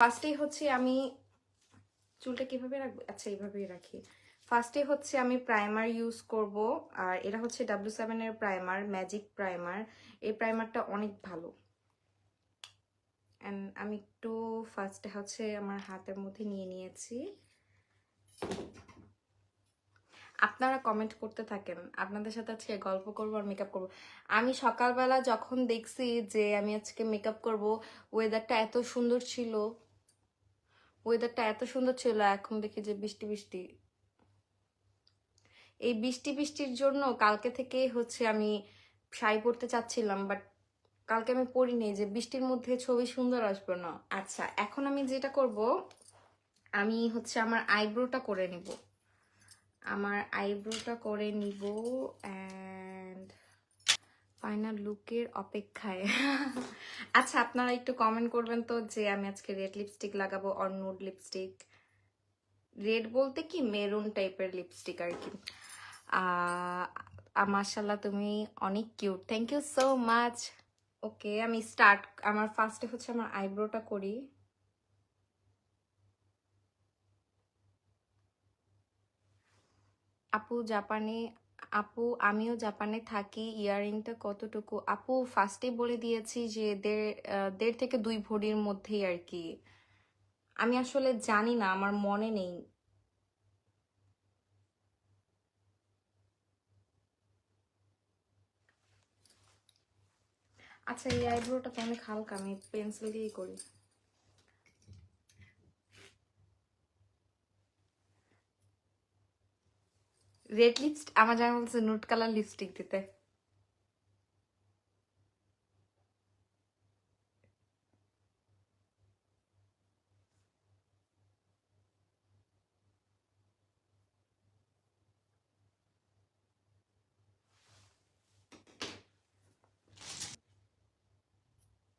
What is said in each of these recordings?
ফার্স্টেই হচ্ছে আমি চুলটা কীভাবে রাখব? আচ্ছা এইভাবেই রাখি। ফার্স্টে হচ্ছে আমি প্রাইমার ইউজ করব, আর এটা হচ্ছে ডাব্লিউ সেভেনের প্রাইমার ম্যাজিক প্রাইমার এই প্রাইমারটা অনেক ভালো। অ্যান্ড আমি একটু ফার্স্টে হচ্ছে আমার হাতের মধ্যে নিয়ে নিয়েছি। আপনারা কমেন্ট করতে থাকেন। আপনাদের সাথে আজকে গল্প করব আর মেকআপ করব। আমি সকালবেলা যখন দেখছি যে আমি আজকে মেকআপ করব ওয়েদারটা এত সুন্দর ছিল ওয়েদারটা এত সুন্দর ছিল, এখন দেখি যে বৃষ্টি বৃষ্টি। এই বৃষ্টি, বৃষ্টির জন্য কালকে থেকে হচ্ছে আমি শাড়ি পরতে চাচ্ছিলাম বাট কালকে আমি পরিনি, যে বৃষ্টির মধ্যে ছবি সুন্দর আসবে না। আচ্ছা এখন আমি যেটা করব, আমি হচ্ছে আমার আইব্রোটা করে নিব। আমার আইব্রোটা করে নিব অ্যান্ড ফাইনাল লুকের অপেক্ষায়। আচ্ছা আপনারা একটু কমেন্ট করবেন তো যে আমি আজকে রেড লিপস্টিক লাগাবো অর নুড লিপস্টিক রেড বলতে কি? মেরুন টাইপের লিপস্টিক আর কি। মার্শাল্লাহ তুমি অনেক cute thank you so much okay আমি স্টার্ট আমার ফার্স্টে হচ্ছে আমার আইব্রোটা করি। আপু, জাপানে আপু, আমিও জাপানে থাকি ইয়াররিংটা কতটুকু? আপু ফার্স্টে বলে দিয়েছি যে দেড় দেড় থেকে দুই ভরির মধ্যেই আর কি। আমি আসলে জানি না, আমার মনে নেই। আচ্ছা এই আইব্রোটা তো অনেক হালকা, আমি পেন্সিল দিয়েই করি। রেড লিপস্টিক আমার জানা বলছে নুট কালার লিপস্টিক দিতে।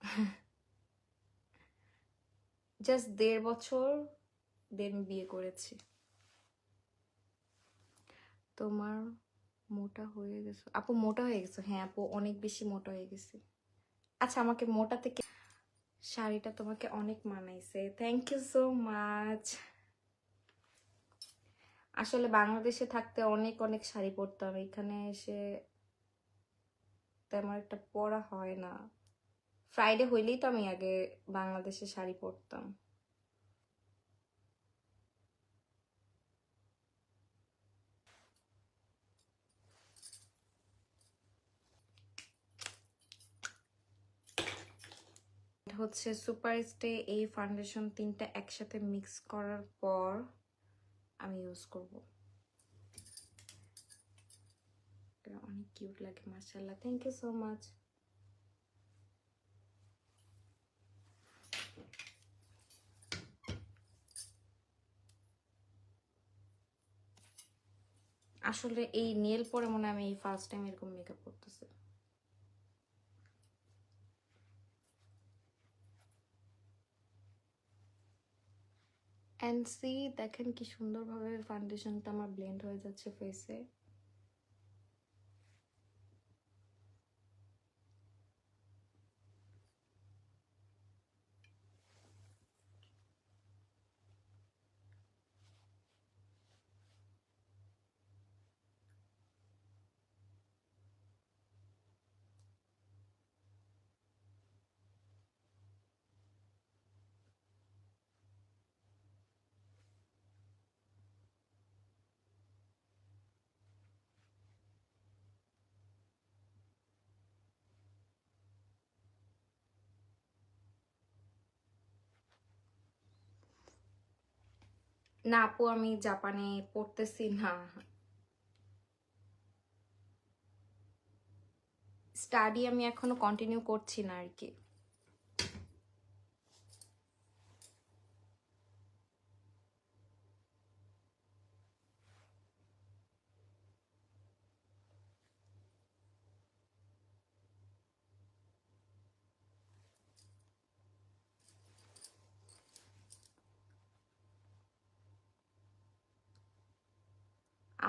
জাস্ট দেড় বছর দেড় বিয়ে করেছি। তোমার মোটা হয়ে গেছো। আপু মোটা হয়ে গেছো? হ্যাঁ আপু, অনেক বেশি মোটা হয়ে গেছে। আচ্ছা আমাকে মোটা থেকে শাড়িটা তোমাকে অনেক মানাইছে। থ্যাংক ইউ সো মাচ আসলে বাংলাদেশে থাকতে অনেক অনেক শাড়ি পরতাম। এখানে এসে তেমন একটা পরা হয় না। ফ্রাইডে হইলেই তো আমি আগে বাংলাদেশে শাড়ি পরতাম। হচ্ছে সুপার স্টে এই ফাউন্ডেশন তিনটা একসাথে মিক্স করার পর আমি ইউজ করব। অনেক কিউট লাগে, মাশাআল্লাহ। থ্যাংক ইউ সো মাচ আসলে এই নেল পরে মনে আমি এই ফার্স্ট টাইম এরকম মেকআপ করতেছি। অ্যান্ড সি দেখেন কি সুন্দরভাবে ফাউন্ডেশনটা আমার ব্লেন্ড হয়ে যাচ্ছে ফেসে না আপু আমি জাপানে পড়তেছি না। স্টাডি আমি এখনও কন্টিনিউ করছি না আর কি।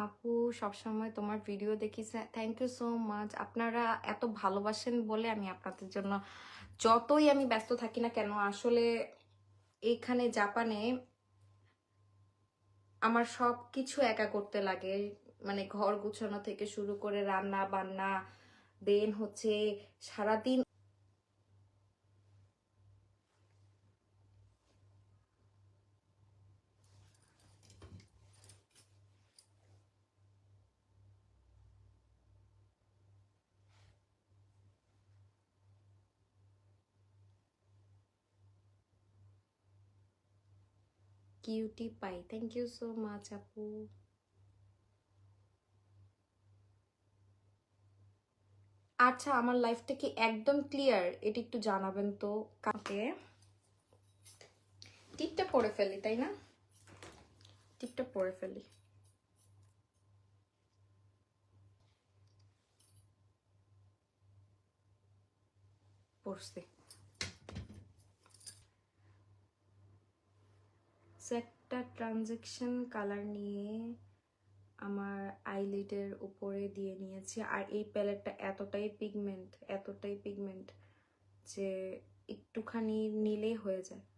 আপু সবসময় তোমার ভিডিও দেখি। থ্যাংক ইউ সো মাচ আপনারা এত ভালোবাসেন বলে আমি আপনাদের জন্য যতই আমি ব্যস্ত থাকি না কেন, আসলে এখানে জাপানে আমার সব কিছু একা করতে লাগে। মানে ঘর গুছানো থেকে শুরু করে রান্না বান্না, দেন হচ্ছে সারাদিন cutie pie. Thank you so much আপু। আচ্ছা আমার লাইফটা কি একদম ক্লিয়ার এটা একটু জানাবেন তো। কাকে টিপটা পরে ফেলি, তাই না? টিপটা পরে ফেলি। পড়ছি। একটা ট্রানজেকশন কালার নিয়ে আমার আইলিডের উপরে দিয়ে নিয়েছি। আর এই প্যালেটটা এতটাই পিগমেন্ট এতটাই পিগমেন্ট যে একটুখানি নিলেই হয়ে যায়।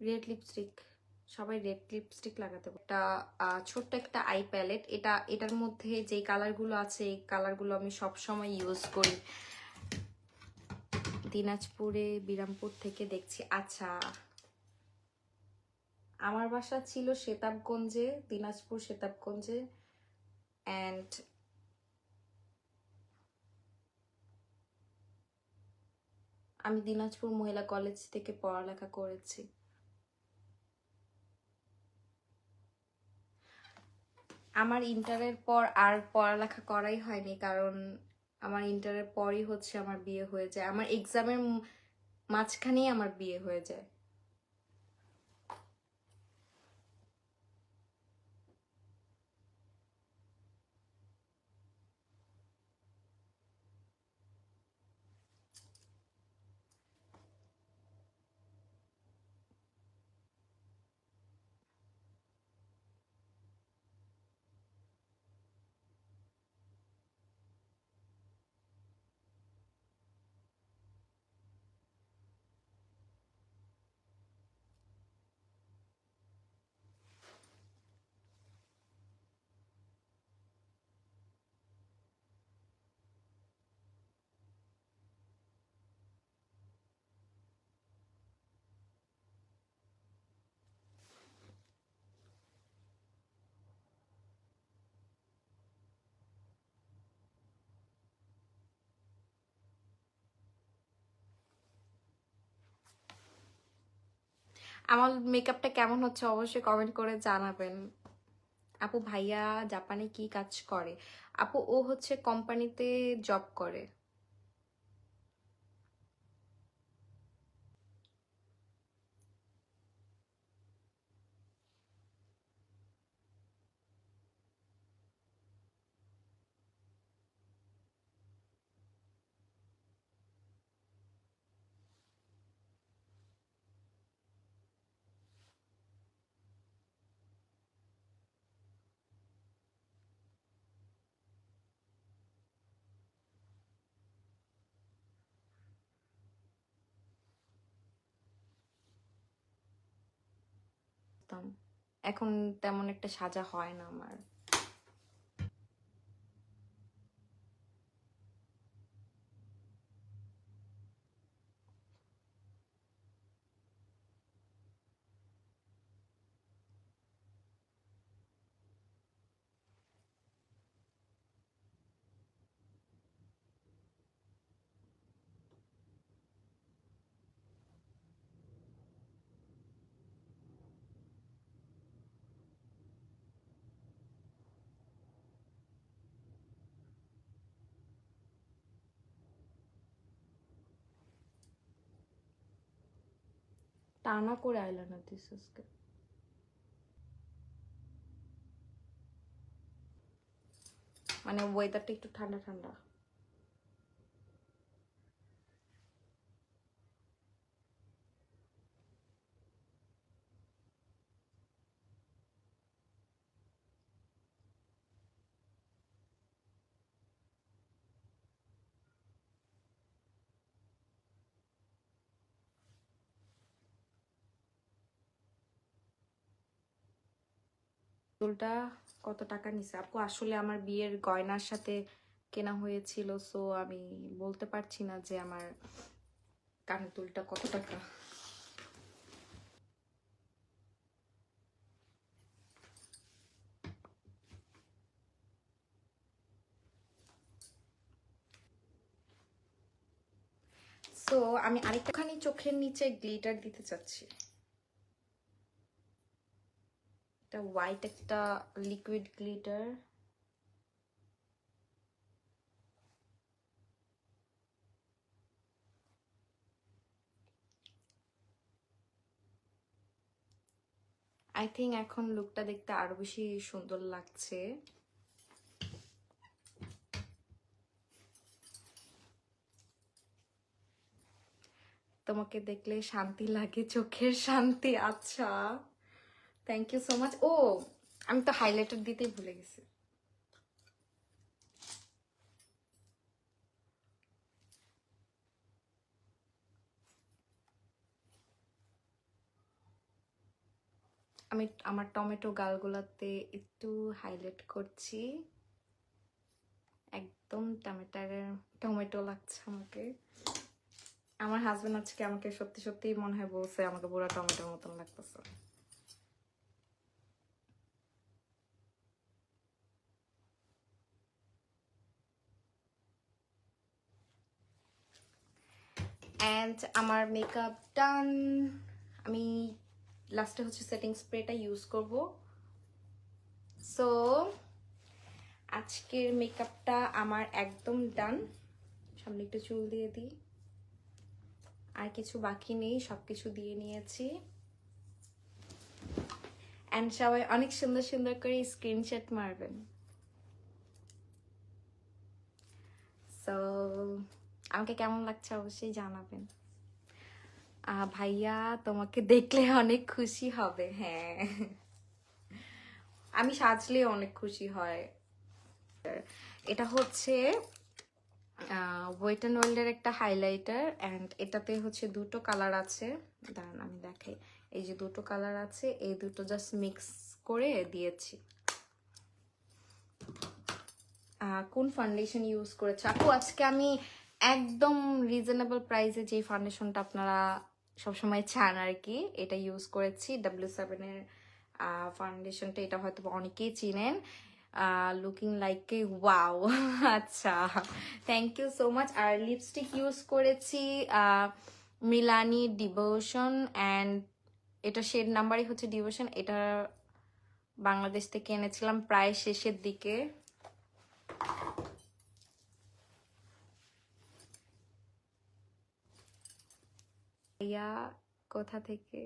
রেড লিপস্টিক সবাই রেড লিপস্টিক লাগাতে এটা ছোট্ট একটা আই প্যালেট এটা, এটার মধ্যে যে কালারগুলো আছে, এই কালারগুলো আমি সব সময় ইউজ করি। দিনাজপুরে, বিরামপুর থেকে দেখছি। আচ্ছা আমার বাসা ছিল সেতাবগঞ্জে, দিনাজপুর সেতাবগঞ্জে অ্যান্ড আমি দিনাজপুর মহিলা কলেজ থেকে পড়ালেখা করেছি। আমার ইন্টারের পর আর পড়ালেখা করাই হয়নি, কারণ আমার ইন্টারের পরই হচ্ছে আমার বিয়ে হয়ে যায়। আমার এক্সামের মাঝখানেই আমার বিয়ে হয়ে যায়। আমার মেকআপটা কেমন হচ্ছে অবশ্যই কমেন্ট করে জানাবেন। আপু, ভাইয়া জাপানে কি কাজ করে? আপু, ও হচ্ছে কোম্পানিতে জব করে। এখন তেমন একটা সাজা হয় না আমার। টানা করে আইলাইনার দিস আজকে। মানে ওয়েদারটা একটু ঠান্ডা ঠান্ডা। চুলটা কত টাকা নিছে? আপু, আসলে আমার বিয়ের গয়নার সাথে কেনা হয়েছিল সো আমি বলতে পারছি না যে আমার কানের দুলটা কত টাকা। সো আমি আরেকটাখানি চোখের নিচে গ্লিটার দিতে চাচ্ছি। একটা হোয়াইট একটা লিকুইড গ্লিটার আই থিঙ্ক এখন লুকটা দেখতে আরও বেশি সুন্দর লাগছে। তোমাকে দেখলে শান্তি লাগে, চোখের শান্তি আচ্ছা। থ্যাংক ইউ সো মাচ ও, আমি তো হাইলাইটার দিতেই ভুলে গেছি। আমি আমার টমেটো গালগুলাতে একটু হাইলাইট করছি। একদম টমেটারের টমেটো লাগছে আমাকে। আমার হাজবেন্ড আজকে আমাকে সত্যি সত্যি মনে হয় বলছে, আমাকে পুরো টমেটোর মতন লাগতেছে। অ্যান্ড আমার মেকআপ ডান আমি লাস্টে হচ্ছে সেটিং স্প্রেটা ইউজ করব। সো আজকের মেকআপটা আমার একদম ডান সামনে একটু চুল দিয়ে দিই। আর কিছু বাকি নেই সব কিছু দিয়ে নিয়েছি। অ্যান্ড সবাই অনেক সুন্দর সুন্দর করে স্ক্রিনশট মারবেন। সো আমাকে কেমন লাগছে অবশ্যই জানাবেন। ভাইয়া, তোমাকে দেখলে অনেক খুশি হবে হ্যাঁ। আমি সাজলে অনেক খুশি হয়। এটা হচ্ছে ওয়েট অ্যান্ড ওয়ার্ল্ডের একটা হাইলাইটার অ্যান্ড এটাতে হচ্ছে দুটো কালার আছে। দাঁড়ান, আমি দেখাই। এই যে দুটো কালার আছে, এই দুটো জাস্ট মিক্স করে দিয়েছি। কোন ফাউন্ডেশন ইউজ করেছে? আপু, আজকে আমি একদম রিজনেবল প্রাইসে যে ফাউন্ডেশনটা আপনারা সবসময় চান আর কি এটা ইউজ করেছি। ডাব্লিউ সেভেনের ফাউন্ডেশনটা এটা হয়তো অনেকেই চিনেন। লুকিং লাইক এ ওয়াও আচ্ছা থ্যাংক ইউ সো মাচ আর লিপস্টিক ইউজ করেছি মিলানি ডিভোশন অ্যান্ড এটা শেড নাম্বারই হচ্ছে ডিভোশন এটা বাংলাদেশ থেকে এনেছিলাম প্রায় শেষের দিকে। ভাইয়া কোথা থেকে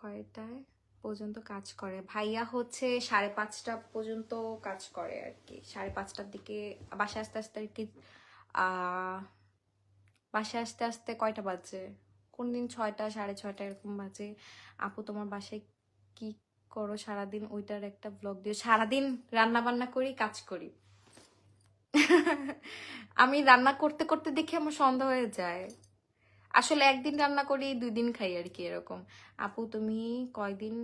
কয়টায় পর্যন্ত কাজ করে? ভাইয়া হচ্ছে সাড়ে পাঁচটা পর্যন্ত কাজ করে আর কি সাড়ে পাঁচটার দিকে বাসায় আসতে আসতে আর কি বাসায় আসতে আসতে কয়টা বাজে? কোন দিন ছয়টা, সাড়ে ছয়টা এরকম বাজে। আপু, তোমার বাসায় কি করো? সারাদিন ওইটার একটা ব্লগ দিও। সারাদিন রান্না বান্না করি, কাজ করি। আমি রান্না করতে করতে দেখি আমার সন্ধ্যা হয়ে যায়। আসলে একদিন রান্না করি দুই দিন খাই আর কি এরকম। আপু, তুমি কয়দিন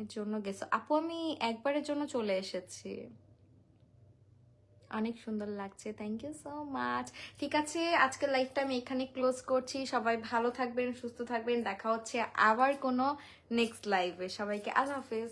এর জন্য গেছো? আপু, আমি একবারের জন্য চলে এসেছি। অনেক সুন্দর লাগছে। থ্যাংক ইউ সো মাচ ঠিক আছে, আজকের লাইফটা আমি এখানে ক্লোজ করছি। সবাই ভালো থাকবেন, সুস্থ থাকবেন। দেখা হচ্ছে আবার কোনো নেক্সট লাইভে সবাইকে আল্লাহ হাফেজ।